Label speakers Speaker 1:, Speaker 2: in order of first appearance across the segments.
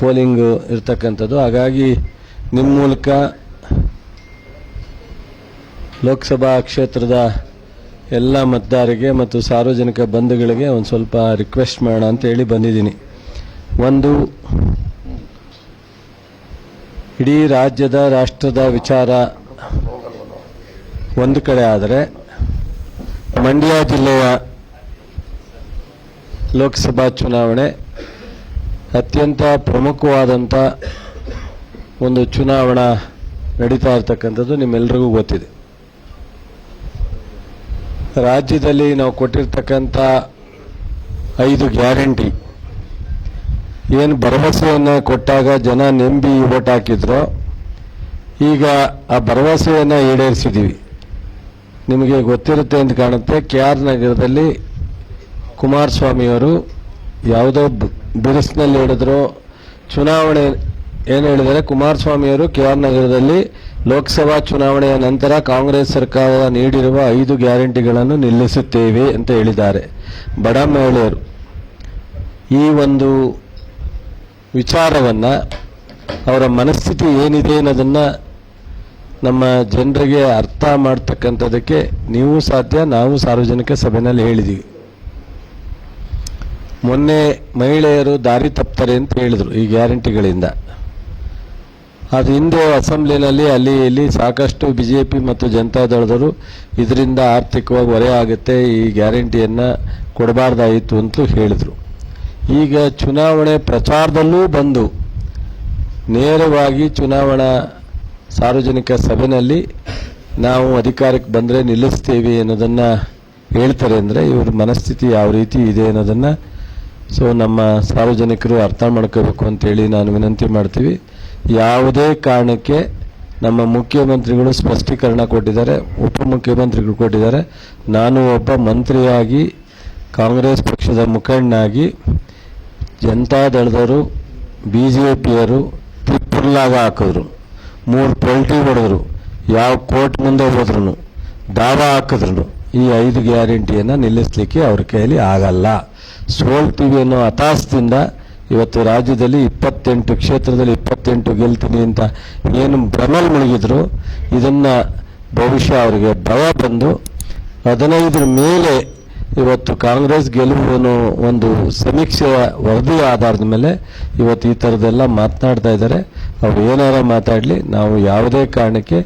Speaker 1: Polling ಇರ್ತಕ್ಕಂಥದ್ದು. ಹಾಗಾಗಿ ನಿಮ್ಮ ಮೂಲಕ ಲೋಕಸಭಾ ಕ್ಷೇತ್ರದ ಎಲ್ಲ ಮತದಾರರಿಗೆ ಮತ್ತು ಸಾರ್ವಜನಿಕ ಬಂಧುಗಳಿಗೆ ಒಂದು ಸ್ವಲ್ಪ ರಿಕ್ವೆಸ್ಟ್ ಮಾಡೋಣ ಅಂತ ಹೇಳಿ ಬಂದಿದ್ದೀನಿ. ಒಂದು, ಇಡೀ ರಾಜ್ಯದ ರಾಷ್ಟ್ರದ ವಿಚಾರ ಒಂದು ಕಡೆ ಆದರೆ ಮಂಡ್ಯ ಜಿಲ್ಲೆಯ ಲೋಕಸಭಾ ಚುನಾವಣೆ ಅತ್ಯಂತ ಪ್ರಮುಖವಾದಂಥ ಒಂದು ಚುನಾವಣಾ ನಡೀತಾ ಇರ್ತಕ್ಕಂಥದ್ದು ನಿಮ್ಮೆಲ್ಲರಿಗೂ ಗೊತ್ತಿದೆ. ರಾಜ್ಯದಲ್ಲಿ ನಾವು ಕೊಟ್ಟಿರ್ತಕ್ಕಂಥ ಐದು ಗ್ಯಾರಂಟಿ, ಏನು ಭರವಸೆಯನ್ನು ಕೊಟ್ಟಾಗ ಜನ ನೆಂಬಿ ಓಟ್ ಹಾಕಿದ್ರು, ಈಗ ಆ ಭರವಸೆಯನ್ನು ಈಡೇರಿಸಿದ್ದೀವಿ ನಿಮಗೆ ಗೊತ್ತಿರುತ್ತೆ ಅಂತ ಕಾಣುತ್ತೆ, ಕೆ ಆರ್ ನಗರದಲ್ಲಿ ಕುಮಾರಸ್ವಾಮಿಯವರು ಯಾವುದೋ ಬಿರುಸಿನಲ್ಲಿ ಹಿಡಿದ್ರು. ಚುನಾವಣೆ ಏನು ಹೇಳಿದರೆ ಕುಮಾರಸ್ವಾಮಿಯವರು ಕೆ ಆರ್ ನಗರದಲ್ಲಿ ಲೋಕಸಭಾ ಚುನಾವಣೆಯ ನಂತರ ಕಾಂಗ್ರೆಸ್ ಸರ್ಕಾರ ನೀಡಿರುವ ಐದು ಗ್ಯಾರಂಟಿಗಳನ್ನು ನಿಲ್ಲಿಸುತ್ತೇವೆ ಅಂತ ಹೇಳಿದ್ದಾರೆ. ಬಡ ಮಹಿಳೆಯರು. ಈ ಒಂದು ವಿಚಾರವನ್ನು ಅವರ ಮನಸ್ಥಿತಿ ಏನಿದೆ ಅನ್ನೋದನ್ನು ನಮ್ಮ ಜನರಿಗೆ ಅರ್ಥ ಮಾಡ್ತಕ್ಕಂಥದ್ದಕ್ಕೆ ನೀವು ಸಾಧ್ಯ, ನಾವು ಸಾರ್ವಜನಿಕ ಸಭೆಯಲ್ಲಿ ಹೇಳಿದ್ದೀವಿ ಮೊನ್ನೆ ಮಹಿಳೆಯರು ದಾರಿ ತಪ್ತಾರೆ ಅಂತ ಹೇಳಿದರು ಈ ಗ್ಯಾರಂಟಿಗಳಿಂದ. ಅದು ಹಿಂದೆ ಅಸೆಂಬ್ಲಿನಲ್ಲಿ ಅಲ್ಲಿ ಇಲ್ಲಿ ಸಾಕಷ್ಟು ಬಿ ಜೆ ಪಿ ಮತ್ತು ಜನತಾದಳದವರು ಇದರಿಂದ ಆರ್ಥಿಕವಾಗಿ ಹೊರೆ ಆಗುತ್ತೆ, ಈ ಗ್ಯಾರಂಟಿಯನ್ನು ಕೊಡಬಾರ್ದಾಯಿತು ಅಂತಲೂ ಹೇಳಿದರು. ಈಗ ಚುನಾವಣೆ ಪ್ರಚಾರದಲ್ಲೂ ಬಂದು ನೇರವಾಗಿ ಚುನಾವಣಾ ಸಾರ್ವಜನಿಕ ಸಭೆಯಲ್ಲಿ ನಾವು ಅಧಿಕಾರಕ್ಕೆ ಬಂದರೆ ನಿಲ್ಲಿಸ್ತೀವಿ ಅನ್ನೋದನ್ನು ಹೇಳ್ತಾರೆ ಅಂದರೆ ಇವ್ರ ಮನಸ್ಥಿತಿ ಯಾವ ರೀತಿ ಇದೆ ಅನ್ನೋದನ್ನು ಸೊ ನಮ್ಮ ಸಾರ್ವಜನಿಕರು ಅರ್ಥ ಮಾಡ್ಕೋಬೇಕು ಅಂತೇಳಿ ನಾನು ವಿನಂತಿ ಮಾಡ್ತೀವಿ. ಯಾವುದೇ ಕಾರಣಕ್ಕೆ ನಮ್ಮ ಮುಖ್ಯಮಂತ್ರಿಗಳು ಸ್ಪಷ್ಟೀಕರಣ ಕೊಟ್ಟಿದ್ದಾರೆ, ಉಪಮುಖ್ಯಮಂತ್ರಿಗಳು ಕೊಟ್ಟಿದ್ದಾರೆ, ನಾನು ಒಬ್ಬ ಮಂತ್ರಿಯಾಗಿ, ಕಾಂಗ್ರೆಸ್ ಪಕ್ಷದ ಮುಖಂಡನಾಗಿ, ಜನತಾದಳದವರು ಬಿ ಜೆ ಪಿಯರು ತಿಪ್ಪುರ್ಲಾಗ ಹಾಕಿದ್ರು ಮೂರು ಪಲ್ಟಿ ಹೊಡೆದ್ರು, ಯಾವ ಕೋರ್ಟ್ ಮುಂದೆ ಹೋದ್ರು ದಾವ ಹಾಕಿದ್ರು ಈ ಐದು ಗ್ಯಾರಂಟಿಯನ್ನು ನಿಲ್ಲಿಸಲಿಕ್ಕೆ ಅವ್ರ ಕೈಯಲ್ಲಿ ಆಗಲ್ಲ. ಸೋಲ್ತೀವಿ ಅನ್ನೋ ಹತಾಸದಿಂದ ಇವತ್ತು ರಾಜ್ಯದಲ್ಲಿ ಇಪ್ಪತ್ತೆಂಟು ಕ್ಷೇತ್ರದಲ್ಲಿ ಇಪ್ಪತ್ತೆಂಟು ಗೆಲ್ತೀನಿ ಅಂತ ಏನು ಭ್ರಮಲ್ ಮುಳುಗಿದ್ರು, ಇದನ್ನು ಬಹುಶಃ ಅವರಿಗೆ ಭಯ ಬಂದು, ಹದಿನೈದರ ಮೇಲೆ ಇವತ್ತು ಕಾಂಗ್ರೆಸ್ ಗೆಲುವು ಒಂದು ಸಮೀಕ್ಷೆಯ ವರದಿ ಆಧಾರದ ಮೇಲೆ ಇವತ್ತು ಈ ಥರದ್ದೆಲ್ಲ ಮಾತನಾಡ್ತಾ ಇದ್ದಾರೆ. ಅವ್ರು ಏನಾರ ಮಾತಾಡಲಿ, ನಾವು ಯಾವುದೇ ಕಾರಣಕ್ಕೆ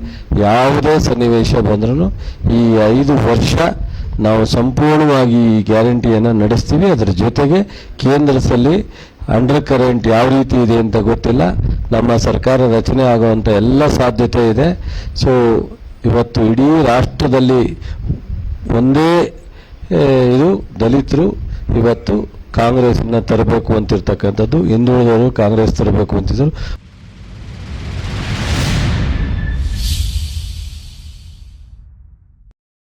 Speaker 1: ಯಾವುದೇ ಸನ್ನಿವೇಶ ಬಂದ್ರೂ ಈ ಐದು ವರ್ಷ ನಾವು ಸಂಪೂರ್ಣವಾಗಿ ಈ ಗ್ಯಾರಂಟಿಯನ್ನು ನಡೆಸ್ತೀವಿ. ಅದರ ಜೊತೆಗೆ ಕೇಂದ್ರದಲ್ಲಿ ಅಂಡರ್ ಕರೆಂಟ್ ಯಾವ ರೀತಿ ಇದೆ ಅಂತ ಗೊತ್ತಿಲ್ಲ. ನಮ್ಮ ಸರ್ಕಾರ ರಚನೆ ಆಗುವಂಥ ಎಲ್ಲ ಸಾಧ್ಯತೆ ಇದೆ. ಸೊ ಇವತ್ತು ಇಡೀ ರಾಷ್ಟ್ರದಲ್ಲಿ ಒಂದೇ ಇದು ದಲಿತರು ಇವತ್ತು ಕಾಂಗ್ರೆಸ್ನ ತರಬೇಕು ಅಂತಿರ್ತಕ್ಕಂಥದ್ದು ಹಿಂದುಳಿದವರು ಕಾಂಗ್ರೆಸ್ ತರಬೇಕು ಅಂತಿದ್ರು